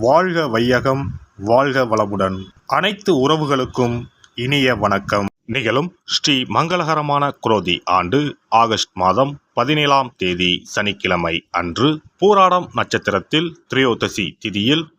வாழ்க வையகம் வாழ்க வளமுடன். அனைத்து உறவுகளுக்கும் இனிய வணக்கம். நிகழும் ஸ்ரீ மங்களகரமான குரோதி ஆண்டு ஆகஸ்ட் மாதம் பதினேழாம் தேதி சனிக்கிழமை அன்று பூராடம் நட்சத்திரத்தில் திரையோதசி திதியில்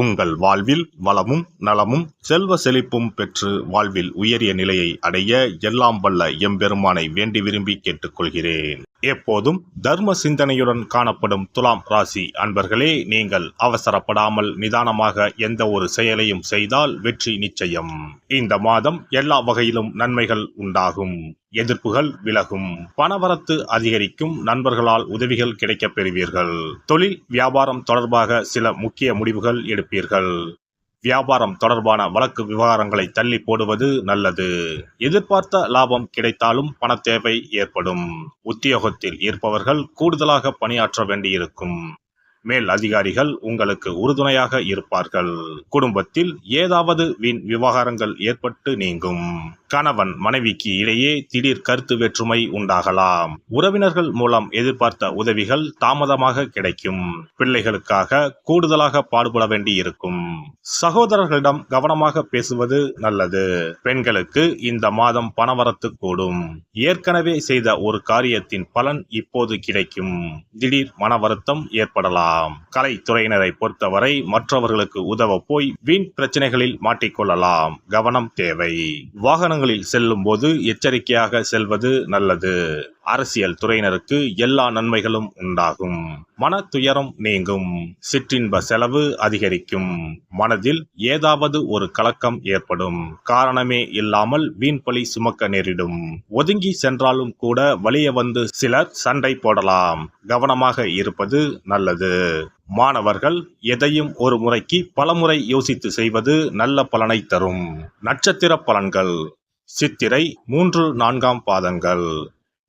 உங்கள் வாழ்வில் வளமும் நலமும் செல்வ செழிப்பும் பெற்று வாழ்வில் உயரிய நிலையை அடைய எல்லாம் வல்ல எம்பெருமானை வேண்டி விரும்பி கேட்டுக்கொள்கிறேன். எப்போதும் தர்ம சிந்தனையுடன் காணப்படும் துலாம் ராசி அன்பர்களே நீங்கள் அவசரப்படாமல் நிதானமாக எந்த ஒரு செயலையும் செய்தால் வெற்றி நிச்சயம். இந்த மாதம் எல்லா வகையிலும் நன்மைகள் உண்டாகும். எதிர்ப்புகள் விலகும். பணவரத்து அதிகரிக்கும் நண்பர்களால் உதவிகள் கிடைக்கப் பெறுவீர்கள். தொழில் வியாபாரம் தொடர்பாக சில முக்கிய முடிவுகள் எடுப்பீர்கள். வியாபாரம் தொடர்பான வழக்கு விவகாரங்களை தள்ளி போடுவது நல்லது. எதிர்பார்த்த லாபம் கிடைத்தாலும் பண தேவை ஏற்படும். உத்தியோகத்தில் இருப்பவர்கள் கூடுதலாக பணியாற்ற வேண்டியிருக்கும். மேல் அதிகாரிகள் உங்களுக்கு உறுதுணையாக இருப்பார்கள். குடும்பத்தில் ஏதாவது வீண் விவகாரங்கள் ஏற்பட்டு நீங்கும். கணவன் மனைவிக்கு இடையே திடீர் கருத்து வேற்றுமை உண்டாகலாம். உறவினர்கள் மூலம் எதிர்பார்த்த உதவிகள் தாமதமாக கிடைக்கும். பிள்ளைகளுக்காக கூடுதலாக பாடுபட வேண்டி இருக்கும் சகோதரர்களிடம் கவனமாக பேசுவது நல்லது. பெண்களுக்கு இந்த மாதம் பணவரத்து கூடும். ஏற்கனவே செய்த ஒரு காரியத்தின் பலன் இப்போது கிடைக்கும். திடீர் மன வருத்தம் ஏற்படலாம். கலைத்துறையினரை பொறுத்தவரை மற்றவர்களுக்கு உதவ போய் வீண் பிரச்சனைகளில் மாட்டிக்கொள்ளலாம். கவனம் தேவை. வாகனங்களில் செல்லும் போது எச்சரிக்கையாக செல்வது நல்லது. அரசியல் துறையினருக்கு எல்லா நன்மைகளும் உண்டாகும். மன துயரம் நீங்கும். சிற்றின்ப செலவு அதிகரிக்கும். மனதில் ஏதாவது ஒரு கலக்கம் ஏற்படும். காரணமே இல்லாமல் வீண்பழி சுமக்க நேரிடும். ஒதுங்கி சென்றாலும் கூட வழிய வந்து சிலர் சண்டை போடலாம். கவனமாக இருப்பது நல்லது. மாணவர்கள் எதையும் ஒரு முறைக்கு பலமுறை யோசித்து செய்வது நல்ல பலனை தரும். நட்சத்திர பலன்கள். சித்திரை மூன்று நான்காம் பாதங்கள்.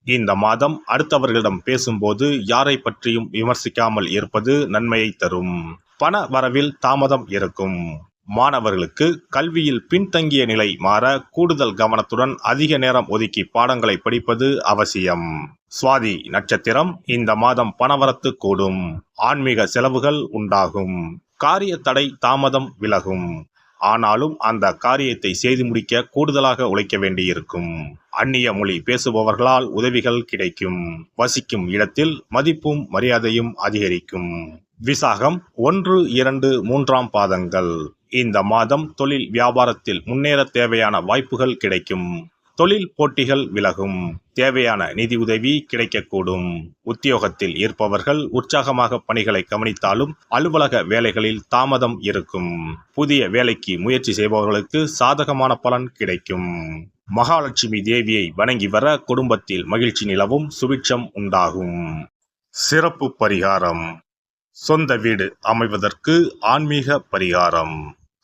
இந்த மாதம் அடுத்தவர்களிடம் பேசும்போது யாரை பற்றியும் விமர்சிக்காமல் இருப்பது நன்மையை தரும். பண வரவில் தாமதம் இருக்கும். மாணவர்களுக்கு கல்வியில் பின்தங்கிய நிலை மாற கூடுதல் கவனத்துடன் அதிக நேரம் ஒதுக்கி பாடங்களை படிப்பது அவசியம். சுவாதி நட்சத்திரம் இந்த மாதம் பணவரத்து கூடும். ஆன்மீக செலவுகள் உண்டாகும். காரிய தடை தாமதம் விலகும். ஆனாலும் அந்த காரியத்தை செய்து முடிக்க கூடுதலாக உழைக்க வேண்டியிருக்கும். அந்நிய மொழி பேசுபவர்களால் உதவிகள் கிடைக்கும். வசிக்கும் இடத்தில் மதிப்பும் மரியாதையும் அதிகரிக்கும். விசாகம் ஒன்று இரண்டு மூன்றாம் பாதங்கள். இந்த மாதம் தொழில் வியாபாரத்தில் முன்னேற தேவையான வாய்ப்புகள் கிடைக்கும். தொழில் போட்டிகள் விலகும். தேவையான நிதி உதவி கிடைக்கக்கூடும். உத்தியோகத்தில் இருப்பவர்கள் உற்சாகமாக பணிகளை கவனித்தாலும் அலுவலக வேலைகளில் தாமதம் இருக்கும். புதிய வேலைக்கு முயற்சி செய்பவர்களுக்கு சாதகமான பலன் கிடைக்கும். மகாலட்சுமி தேவியை வணங்கி வர குடும்பத்தில் மகிழ்ச்சி நிலவும் சுபிட்சம் உண்டாகும். சிறப்பு பரிகாரம். சொந்த வீடு அமைவதற்கு ஆன்மீக பரிகாரம்.